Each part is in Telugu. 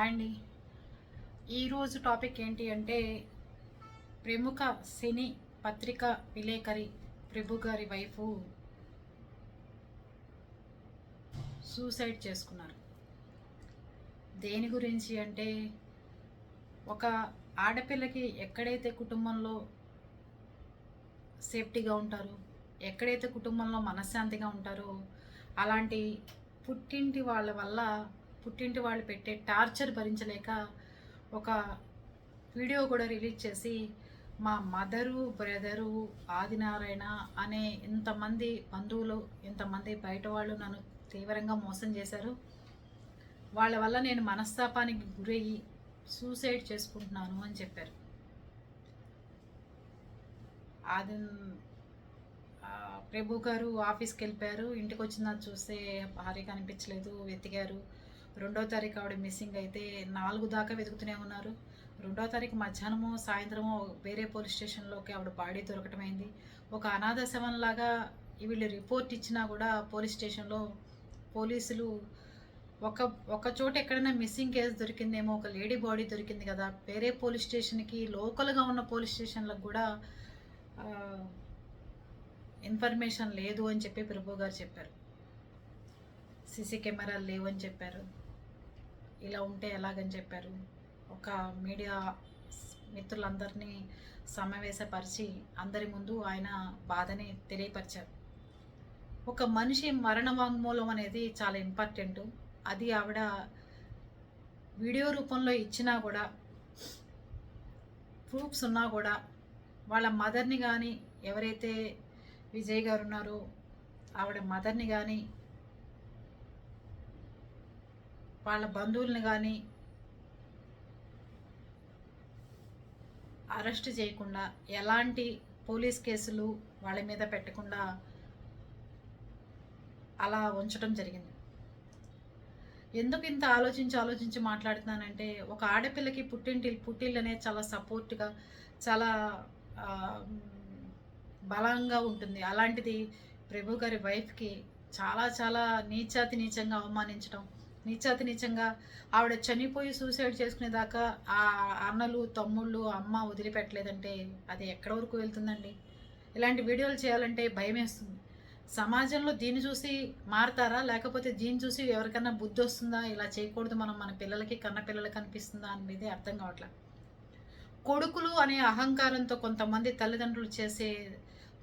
హాయ్ అండి ఈరోజు టాపిక్ ఏంటి అంటే ప్రముఖ సినీ పత్రిక విలేకరి ప్రభు గారి వైఫ్ సూసైడ్ చేసుకున్నారు. దేని గురించి అంటే ఒక ఆడపిల్లకి ఎక్కడైతే కుటుంబంలో సేఫ్టీగా ఉంటారో ఎక్కడైతే కుటుంబంలో మనశ్శాంతిగా ఉంటారో అలాంటి పుట్టింటి వాళ్ళ వల్ల పుట్టింటి వాళ్ళు పెట్టే టార్చర్ భరించలేక ఒక వీడియో కూడా రిలీజ్ చేసి మా మదరు బ్రదరు ఆదినారాయణ అనే ఇంతమంది బంధువులు ఇంతమంది బయట వాళ్ళు నన్ను తీవ్రంగా మోసం చేశారు. వాళ్ళ వల్ల నేను మనస్తాపానికి గురయ్యి సూసైడ్ చేసుకుంటున్నాను అని చెప్పారు. ఆది ప్రభు గారు ఆఫీస్కి వెళ్ళిపోయారు. ఇంటికి వచ్చిందని చూస్తే భార్య కనిపించలేదు వెతికారు. రెండో తారీఖు ఆవిడ మిస్సింగ్ అయితే నాలుగు దాకా వెతుకుతూనే ఉన్నారు. రెండో తారీఖు మధ్యాహ్నము సాయంత్రము వేరే పోలీస్ స్టేషన్లోకి ఆవిడ బాడీ దొరకటమైంది ఒక అనాథ శవంలాగా వీళ్ళు రిపోర్ట్ ఇచ్చినా కూడా పోలీస్ స్టేషన్లో పోలీసులు ఒక ఒక చోట ఎక్కడైనా మిస్సింగ్ కేసు దొరికిందేమో ఒక లేడీ బాడీ దొరికింది కదా వేరే పోలీస్ స్టేషన్కి లోకల్గా ఉన్న పోలీస్ స్టేషన్లకు కూడా ఇన్ఫర్మేషన్ లేదు అని చెప్పి ప్రభు గారు చెప్పారు. సీసీ కెమెరాలు లేవు అని చెప్పారు. ఇలా ఉంటే ఎలాగని చెప్పారు? ఒక మీడియా మిత్రులందరినీ సమావేశపరిచి అందరి ముందు ఆయన బాధని తెలియపరిచారు. ఒక మనిషి మరణ వాంగ్మూలం అనేది చాలా ఇంపార్టెంట్. అది ఆవిడ వీడియో రూపంలో ఇచ్చినా కూడా ప్రూఫ్స్ ఉన్నా కూడా వాళ్ళ మదర్ని కానీ ఎవరైతే విజయ్ గారు ఉన్నారో ఆవిడ మదర్ని కానీ వాళ్ళ బంధువుల్ని కానీ అరెస్ట్ చేయకుండా ఎలాంటి పోలీస్ కేసులు వాళ్ళ మీద పెట్టకుండా అలా ఉంచడం జరిగింది. ఎందుకు ఇంత ఆలోచించి ఆలోచించి మాట్లాడుతున్నానంటే ఒక ఆడపిల్లకి పుట్టింటి పుట్టిల్లు అనేది చాలా సపోర్ట్గా చాలా బలంగా ఉంటుంది. అలాంటిది ప్రభు గారి వైఫ్కి చాలా చాలా నీచాతి నీచంగా అవమానించడం నీచాతి నీచంగా ఆవిడ చనిపోయి సూసైడ్ చేసుకునేదాకా ఆ అన్నలు తమ్ముళ్ళు అమ్మ వదిలిపెట్టలేదంటే అది ఎక్కడ వరకు వెళ్తుందండి? ఇలాంటి వీడియోలు చేయాలంటే భయం వేస్తుంది సమాజంలో దీన్ని చూసి మారతారా? లేకపోతే దీన్ని చూసి ఎవరికైనా బుద్ధి వస్తుందా? ఇలా చేయకూడదు మనం మన పిల్లలకి కన్న పిల్లలకి అనిపిస్తుందా అనేది అర్థం కావట్లే? కొడుకులు అనే అహంకారంతో కొంతమంది తల్లిదండ్రులు చేసే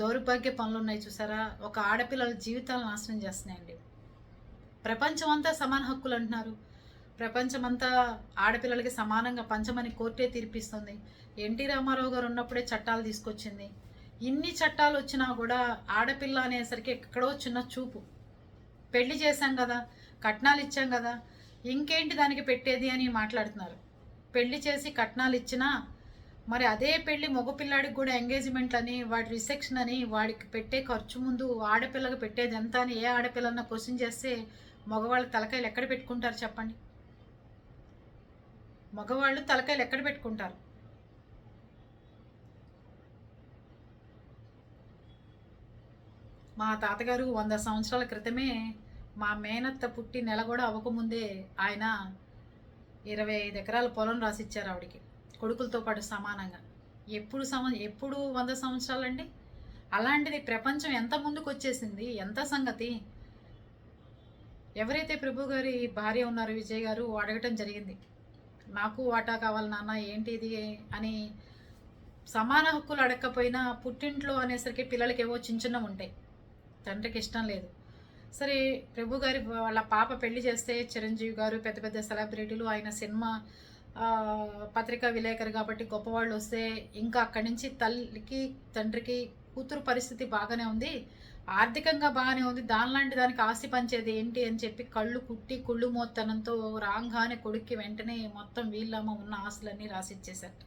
దౌర్భాగ్య పనులు ఉన్నాయి చూసారా? ఒక ఆడపిల్లల జీవితాలను నాశనం చేస్తున్నాయండి. ప్రపంచం అంతా సమాన హక్కులు అంటున్నారు. ప్రపంచమంతా ఆడపిల్లలకి సమానంగా పంచమని కోర్టే తీర్పిస్తుంది. ఎన్టీ రామారావు గారు ఉన్నప్పుడే చట్టాలు తీసుకొచ్చింది. ఇన్ని చట్టాలు వచ్చినా కూడా ఆడపిల్ల అనేసరికి ఎక్కడో చిన్న చూపు. పెళ్ళి చేశాం కదా కట్నాలు ఇచ్చాం కదా ఇంకేంటి దానికి పెట్టేది అని మాట్లాడుతున్నారు. పెళ్ళి చేసి కట్నాలు ఇచ్చినా మరి అదే పెళ్ళి మగపిల్లాడికి కూడా ఎంగేజ్మెంట్ అని వాడి రిసెప్షన్ అని వాడికి పెట్టే ఖర్చు ముందు ఆడపిల్లకి పెట్టేది ఎంత అని ఏ ఆడపిల్లన్న క్వశ్చన్ చేస్తే మగవాళ్ళు తలకాయలు ఎక్కడ పెట్టుకుంటారు చెప్పండి? మగవాళ్ళు తలకాయలు ఎక్కడ పెట్టుకుంటారు? మా తాతగారు వంద సంవత్సరాల క్రితమే మా మేనత్త పుట్టి నెల కూడా అవ్వకముందే ఆయన ఇరవై ఐదు ఎకరాల పొలం రాసిచ్చారు ఆవిడికి. కొడుకులతో పాటు సమానంగా. ఎప్పుడు సమ ఎప్పుడు వంద సంవత్సరాలండి? అలాంటిది ప్రపంచం ఎంత ముందుకు వచ్చేసింది ఎంత సంగతి? ఎవరైతే ప్రభు గారి భార్య ఉన్నారో విజయ్ గారు అడగటం జరిగింది. నాకు వాటా కావాలి నాన్న ఏంటి ఇది అని సమాన హక్కులు అడగకపోయినా పుట్టింట్లో అనేసరికి పిల్లలకి ఏవో చిన్న చిన్నవి ఉంటాయి. తండ్రికి ఇష్టం లేదు. సరే ప్రభు గారి వాళ్ళ పాప పెళ్ళి చేస్తే చిరంజీవి గారు పెద్ద పెద్ద సెలబ్రిటీలు ఆయన సినిమా పత్రికా విలేకరు కాబట్టి గొప్పవాళ్ళు వస్తే ఇంకా అక్కడి నుంచి తల్లికి తండ్రికి కూతురు పరిస్థితి బాగానే ఉంది. ఆర్థికంగా బాగానే ఉంది. దానిలాంటి దానికి ఆస్తి పంచేది ఏంటి అని చెప్పి కళ్ళు కుట్టి కుళ్ళు మోత్తనంతో రాంగానే కొడుక్కి వెంటనే మొత్తం వీళ్ళమ్మ ఉన్న ఆస్తులన్నీ రాసిచ్చేశారు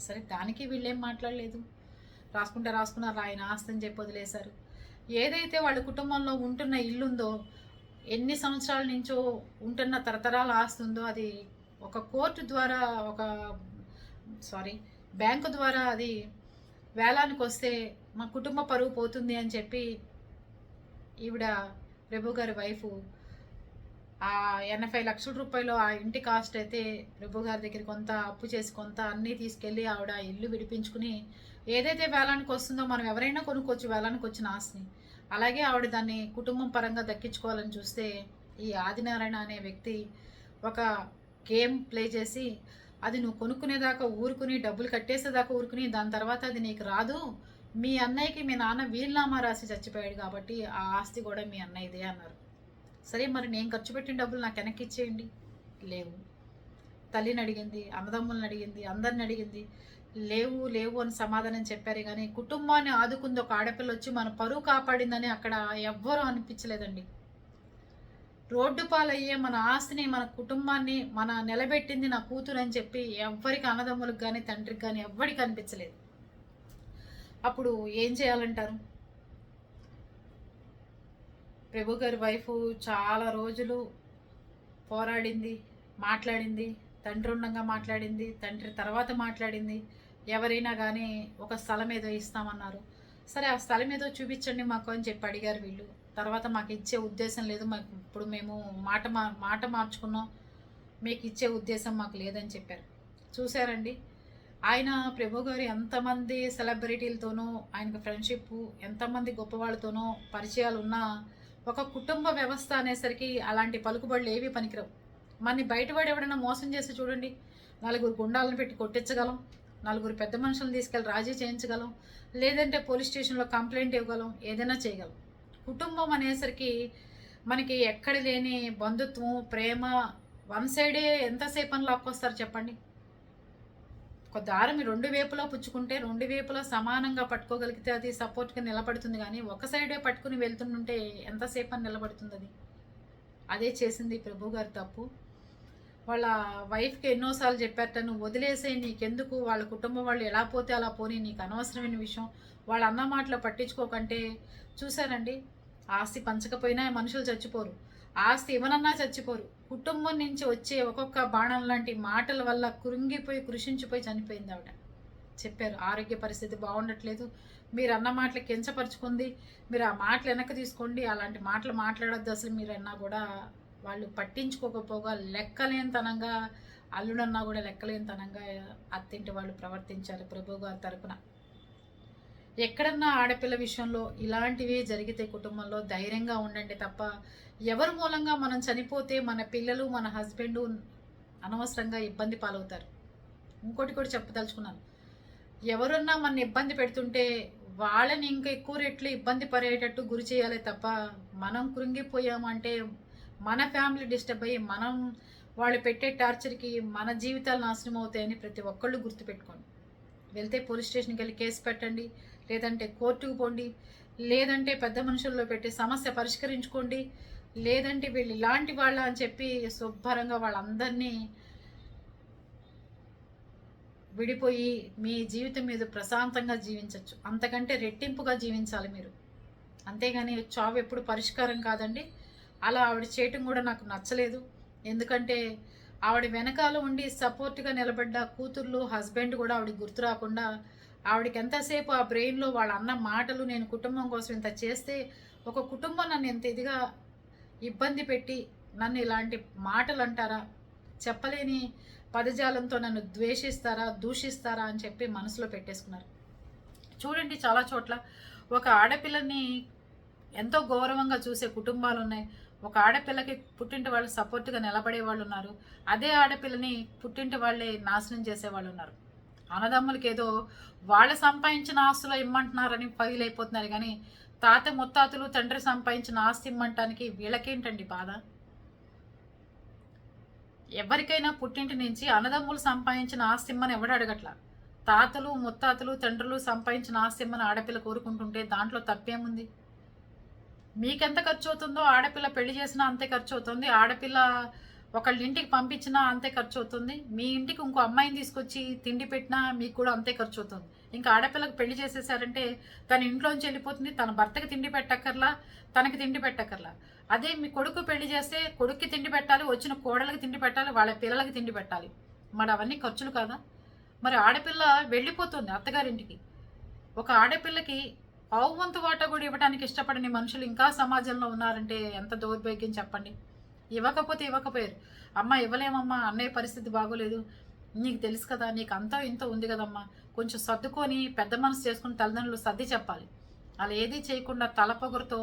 సరే దానికి వీళ్ళేం మాట్లాడలేదు. రాసుకుంటే రాసుకున్నారు ఆయన ఆస్తి అని చెప్పి వదిలేశారు. ఏదైతే వాళ్ళ కుటుంబంలో ఉంటున్న ఇల్లుందో ఎన్ని సంవత్సరాల నుంచో ఉంటున్న తరతరాల ఆస్తి ఉందో అది ఒక కోర్టు ద్వారా ఒక సారీ బ్యాంకు ద్వారా అది వేలానికి వస్తే మా కుటుంబ పరువు పోతుంది అని చెప్పి ఈవిడ ప్రభు గారి వైఫ్ ఆ ఎనభై లక్షల రూపాయలు ఆ ఇంటి కాస్ట్ అయితే ప్రభు గారి దగ్గర కొంత అప్పు చేసి కొంత అన్నీ తీసుకెళ్ళి ఆవిడ ఇల్లు విడిపించుకుని ఏదైతే వేలానికి వస్తుందో మనం ఎవరైనా కొనుక్కోవచ్చు వేలానికి వచ్చిన ఆస్తిని. అలాగే ఆవిడ దాన్ని కుటుంబం పరంగా దక్కించుకోవాలని చూస్తే ఈ ఆదినారాయణ అనే వ్యక్తి ఒక గేమ్ ప్లే చేసి అది నువ్వు కొనుక్కునేదాకా ఊరుకుని డబ్బులు కట్టేసేదాకా ఊరుకుని దాని తర్వాత అది నీకు రాదు మీ అన్నయ్యకి మీ నాన్న వీలునామా రాసి చచ్చిపోయాడు కాబట్టి ఆ ఆస్తి కూడా మీ అన్నయ్యదే అన్నారు. సరే మరి నేను ఖర్చు పెట్టిన డబ్బులు నాకు వెనక్కి ఇచ్చేయండి. లేవు. తల్లిని అడిగింది అన్నదమ్ములను అడిగింది అందరిని అడిగింది. లేవు లేవు అని సమాధానం చెప్పారు కానీ కుటుంబాన్ని ఆదుకుంది ఒక ఆడపిల్ల వచ్చి మన పరువు కాపాడిందని అక్కడ ఎవ్వరూ అనిపించలేదండి. రోడ్డు పాలయ్యే మన ఆస్తిని మన కుటుంబాన్ని మన నిలబెట్టింది నా కూతురు అని చెప్పి ఎవ్వరికి అన్నదమ్ములకు కానీ తండ్రికి కానీ ఎవ్వరికి అనిపించలేదు. అప్పుడు ఏం చేయాలంటారు? ప్రభు గారి వైఫ్ చాలా రోజులు పోరాడింది మాట్లాడింది తండ్రి ఉండగా మాట్లాడింది తండ్రి తర్వాత మాట్లాడింది ఎవరైనా కానీ ఒక స్థలం ఏదో ఇస్తామన్నారు. సరే ఆ స్థలం ఏదో చూపించండి మాకు అని చెప్పి అడిగారు వీళ్ళు. తర్వాత మాకు ఇచ్చే ఉద్దేశం లేదు మాకు ఇప్పుడు మేము మాట మా మాట మార్చుకున్నాం మీకు ఇచ్చే ఉద్దేశం మాకు లేదని చెప్పారు. చూసారండి ఆయన ప్రభు గారు ఎంతమంది సెలబ్రిటీలతోనూ ఆయనకు ఫ్రెండ్షిప్ ఎంతమంది గొప్పవాళ్ళతోనో పరిచయాలు ఉన్నా ఒక కుటుంబ వ్యవస్థ అనేసరికి అలాంటి పలుకుబడులు ఏవి పనికిరావు. మనని బయటపడి ఎవడైనా మోసం చేసి చూడండి నలుగురు గుండాలను పెట్టి కొట్టించగలం నలుగురు పెద్ద మనుషులను తీసుకెళ్ళి రాజీ చేయించగలం లేదంటే పోలీస్ స్టేషన్లో కంప్లైంట్ ఇవ్వగలం ఏదైనా చేయగలం. కుటుంబం అనేసరికి మనకి ఎక్కడ లేని బంధుత్వం ప్రేమ వన్ సైడే ఎంతసేపు అని లాక్కొస్తారు చెప్పండి? ఒక దారం రెండు వేపులా పుచ్చుకుంటే రెండు వేపులా సమానంగా పట్టుకోగలిగితే అది సపోర్ట్గా నిలబడుతుంది. కానీ ఒక సైడే పట్టుకుని వెళ్తుంటే ఎంతసేపు అని నిలబడుతుంది అది. అదే చేసింది ప్రభు గారు తప్పు. వాళ్ళ వైఫ్కి ఎన్నోసార్లు చెప్పారట నువ్వు వదిలేసే నీకెందుకు? వాళ్ళ కుటుంబం వాళ్ళు ఎలా పోతే అలా పోనీ నీకు అనవసరమైన విషయం. వాళ్ళ అన్న మాటలు పట్టించుకోకంటే చూసారండి ఆస్తి పంచకపోయినా మనుషులు చచ్చిపోరు. ఆస్తి ఇవ్వనన్నా చచ్చిపోరు. కుటుంబం నుంచి వచ్చే ఒక్కొక్క బాణం లాంటి మాటల వల్ల కృంగిపోయి కృషించిపోయి చనిపోయింది ఆవిడ. చెప్పారు ఆరోగ్య పరిస్థితి బాగుండట్లేదు. మీరు అన్న మాటలు కించపరుచుకుంది. మీరు ఆ మాటలు వెనక్కి తీసుకోండి. అలాంటి మాటలు మాట్లాడొద్దు అసలు మీరన్నా కూడా. వాళ్ళు పట్టించుకోకపోగా లెక్కలేనితనంగా అల్లుడన్నా కూడా లెక్కలేనితనంగా అత్తింటి వాళ్ళు ప్రవర్తించారు ప్రభు గారి తరపున. ఎక్కడన్నా ఆడపిల్ల విషయంలో ఇలాంటివి జరిగితే కుటుంబంలో ధైర్యంగా ఉండండి తప్ప ఎవరి మూలంగా మనం చనిపోతే మన పిల్లలు మన హస్బెండ్ అనవసరంగా ఇబ్బంది పాలవుతారు. ఇంకోటి కూడా చెప్పదలుచుకున్నాను. ఎవరన్నా మన ఇబ్బంది పెడుతుంటే వాళ్ళని ఇంకా ఎక్కువ రెట్లు ఇబ్బంది పడేటట్టు గురి చేయాలి తప్ప మనం కృంగిపోయామంటే మన ఫ్యామిలీ డిస్టర్బ్ అయ్యి మనం వాళ్ళు పెట్టే టార్చర్కి మన జీవితాలు నాశనం అవుతాయని ప్రతి ఒక్కళ్ళు గుర్తుపెట్టుకోండి. వెళ్తే పోలీస్ స్టేషన్కి వెళ్ళి కేసు పెట్టండి లేదంటే కోర్టుకు పోండి లేదంటే పెద్ద మనుషుల్లో పెట్టి సమస్య పరిష్కరించుకోండి లేదంటే వీళ్ళు ఇలాంటి వాళ్ళ అని చెప్పి శుభ్రంగా వాళ్ళందరినీ విడిపోయి మీ జీవితం మీద ప్రశాంతంగా జీవించవచ్చు అంతకంటే రెట్టింపుగా జీవించాలి మీరు. అంతేగాని చావు ఎప్పుడు పరిష్కారం కాదండి. అలా ఆవిడ చేయటం కూడా నాకు నచ్చలేదు. ఎందుకంటే ఆవిడ వెనకాల ఉండి సపోర్ట్గా నిలబడ్డ కూతుర్లు హస్బెండ్ కూడా ఆవిడ గుర్తు రాకుండా ఆవిడకి ఎంతసేపు ఆ బ్రెయిన్లో వాళ్ళ అన్న మాటలు నేను కుటుంబం కోసం ఇంత చేస్తే ఒక కుటుంబం నన్ను ఎంత ఇదిగా ఇబ్బంది పెట్టి నన్ను ఇలాంటి మాటలు అంటారా చెప్పలేని పదజాలంతో నన్ను ద్వేషిస్తారా దూషిస్తారా? అని చెప్పి మనసులో పెట్టేసుకున్నారు. చూడండి చాలా చోట్ల ఒక ఆడపిల్లని ఎంతో గౌరవంగా చూసే కుటుంబాలు ఉన్నాయి ఒక ఆడపిల్లకి పుట్టింటి వాళ్ళు సపోర్ట్గా నిలబడే వాళ్ళు ఉన్నారు. అదే ఆడపిల్లని పుట్టింటి వాళ్ళే నాశనం చేసే వాళ్ళు ఉన్నారు. అన్నదమ్ములకి ఏదో వాళ్ళు సంపాదించిన ఆస్తులు ఇమ్మంటున్నారని ఫైల్ అయిపోతున్నారు కానీ తాత ముత్తాతలు తండ్రి సంపాదించిన ఆస్తి ఇమ్మంటానికి వీళ్ళకేంటండి బాధ? ఎవరికైనా పుట్టింటి నుంచి అన్నదమ్ములు సంపాదించిన ఆస్తి ఇమ్మని ఎవడు అడగట్ల? తాతలు ముత్తాతలు తండ్రులు సంపాదించిన ఆస్తి ఇమ్మని ఆడపిల్ల కోరుకుంటుంటే దాంట్లో తప్పేముంది? మీకెంత ఖర్చు అవుతుందో ఆడపిల్ల పెళ్ళి చేసినా అంతే ఖర్చు అవుతుంది ఆడపిల్ల ఒకళ్ళ ఇంటికి పంపించినా అంతే ఖర్చు అవుతుంది మీ ఇంటికి ఇంకో అమ్మాయిని తీసుకొచ్చి తిండి పెట్టినా మీకు కూడా అంతే ఖర్చు అవుతుంది ఇంకా ఆడపిల్లకి పెళ్ళి చేసేసారంటే తన ఇంట్లోంచి వెళ్ళిపోతుంది తన భర్తకి తిండి పెట్టక్కర్లా తనకి తిండి పెట్టక్కర్లా. అదే మీ కొడుకు పెళ్ళి చేస్తే కొడుక్కి తిండి పెట్టాలి వచ్చిన కోడలకి తిండి పెట్టాలి వాళ్ళ పిల్లలకి తిండి పెట్టాలి. మరి అవన్నీ ఖర్చులు కాదా? మరి ఆడపిల్ల వెళ్ళిపోతుంది అత్తగారింటికి. ఒక ఆడపిల్లకి పావువంతు వాటా కూడా ఇవ్వడానికి ఇష్టపడని మనుషులు ఇంకా సమాజంలో ఉన్నారంటే ఎంత దౌర్భాగ్యం చెప్పండి. ఇవ్వకపోతే ఇవ్వకపోయారు. అమ్మ ఇవ్వలేమమ్మా అన్నయ్య పరిస్థితి బాగోలేదు. నీకు తెలుసు కదా నీకు అంతా ఇంత ఉంది కదమ్మా. కొంచెం సర్దుకొని పెద్ద మనసు చేసుకుని తల్లిదండ్రులు సర్ది చెప్పాలి. అలా ఏదీ చేయకుండా తల పొగరుతో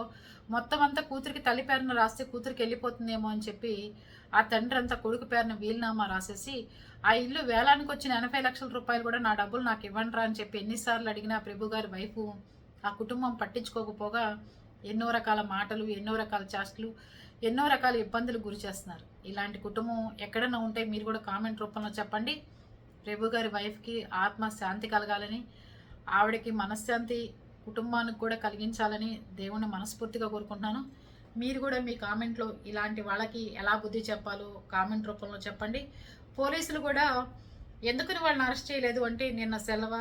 మొత్తం అంతా కూతురికి తల్లి పేరున రాస్తే కూతురికి వెళ్ళిపోతుందేమో అని చెప్పి ఆ తండ్రి అంతా కొడుకు పేరున వీలునామా రాసేసి ఆ ఇల్లు వేలానికి వచ్చిన ఎనభై లక్షల రూపాయలు కూడా నా డబ్బులు నాకు ఇవ్వండి రా అని చెప్పి ఎన్నిసార్లు అడిగినా ప్రభు గారి వైపు ఆ కుటుంబం పట్టించుకోకపోగా ఎన్నో రకాల మాటలు ఎన్నో రకాల చేష్టలు ఎన్నో రకాల ఇబ్బందులు గురి చేస్తున్నారు. ఇలాంటి కుటుంబం ఎక్కడైనా ఉంటే మీరు కూడా కామెంట్ రూపంలో చెప్పండి. ప్రభు గారి వైఫ్కి ఆత్మ శాంతి కలగాలని ఆవిడకి మనశ్శాంతి కుటుంబానికి కూడా కలిగించాలని దేవుణ్ణి మనస్ఫూర్తిగా కోరుకుంటున్నాను. మీరు కూడా మీ కామెంట్లో ఇలాంటి వాళ్ళకి ఎలా బుద్ధి చెప్పాలో కామెంట్ రూపంలో చెప్పండి. పోలీసులు కూడా ఎందుకని వాళ్ళని అరెస్ట్ చేయలేదు అంటే నిన్న సెలవ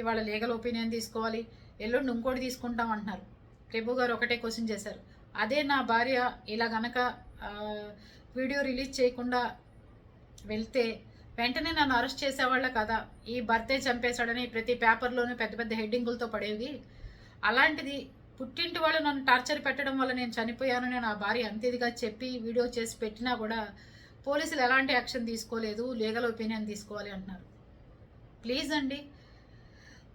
ఇవాళ లీగల్ ఒపీనియన్ తీసుకోవాలి. ఎల్లుండి ఇంకోటి తీసుకుంటాం అంటున్నారు ప్రభు గారు ఒకటే క్వశ్చన్ చేశారు. అదే నా భార్య ఇలా గనక వీడియో రిలీజ్ చేయకుండా వెళ్తే వెంటనే నన్ను అరెస్ట్ చేసేవాళ్ళ కదా. ఈ భర్తే చంపేశాడని ప్రతి పేపర్లోనూ పెద్ద పెద్ద హెడ్డింగులతో పడేవి. అలాంటిది పుట్టింటి వాళ్ళు నన్ను టార్చర్ పెట్టడం వల్ల నేను చనిపోయానని నా భార్య అంతేదిగా చెప్పి వీడియో చేసి పెట్టినా కూడా పోలీసులు ఎలాంటి యాక్షన్ తీసుకోలేదు లీగల్ ఒపీనియన్ తీసుకోవాలి అంటున్నారు. ప్లీజ్ అండి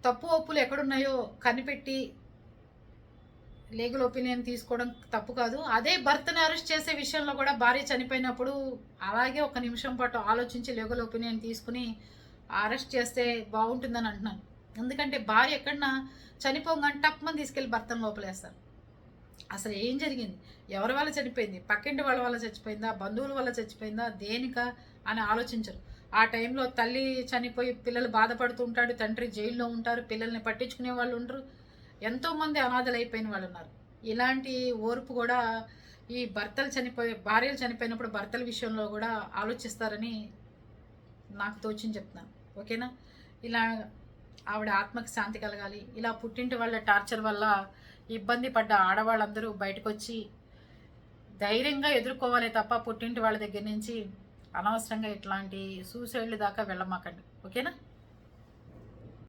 తప్పు ఒప్పులు ఎక్కడున్నాయో కనిపెట్టి లీగల్ ఒపీనియన్ తీసుకోవడం తప్పు కాదు. అదే భర్తని అరెస్ట్ చేసే విషయంలో కూడా భార్య చనిపోయినప్పుడు అలాగే ఒక నిమిషం పాటు ఆలోచించి లీగల్ ఒపీనియన్ తీసుకుని అరెస్ట్ చేస్తే బాగుంటుందని అంటున్నాను. ఎందుకంటే భార్య ఎక్కడన్నా చనిపోగానే టప్మని తీసుకెళ్ళి భర్తను లోపలేస్తారు. అసలు ఏం జరిగింది? ఎవరి వల్ల చనిపోయింది? పక్కింటి వాళ్ళ వల్ల చచ్చిపోయిందా? బంధువుల వల్ల చచ్చిపోయిందా? దేనిక అని ఆలోచించరు. ఆ టైంలో తల్లి చనిపోయి పిల్లలు బాధపడుతూ ఉంటాడు తండ్రి జైల్లో ఉంటారు పిల్లల్ని పట్టించుకునే వాళ్ళు ఉండరు. ఎంతోమంది అనాథలు అయిపోయిన వాళ్ళు ఉన్నారు. ఇలాంటి ఓర్పు కూడా ఈ భర్తలు చనిపోయి భార్యలు చనిపోయినప్పుడు భర్తల విషయంలో కూడా ఆలోచిస్తారని నాకు తోచింది చెప్తున్నాను ఓకేనా? ఇలా ఆవిడ ఆత్మకి శాంతి కలగాలి. ఇలా పుట్టింటి వాళ్ళ టార్చర్ వల్ల ఇబ్బంది పడ్డ ఆడవాళ్ళందరూ బయటకు వచ్చి ధైర్యంగా ఎదుర్కోవాలి తప్ప పుట్టింటి వాళ్ళ దగ్గర నుంచి అనవసరంగా ఇట్లాంటి సూసైడ్లు దాకా వెళ్ళమాకండి. ఓకేనా?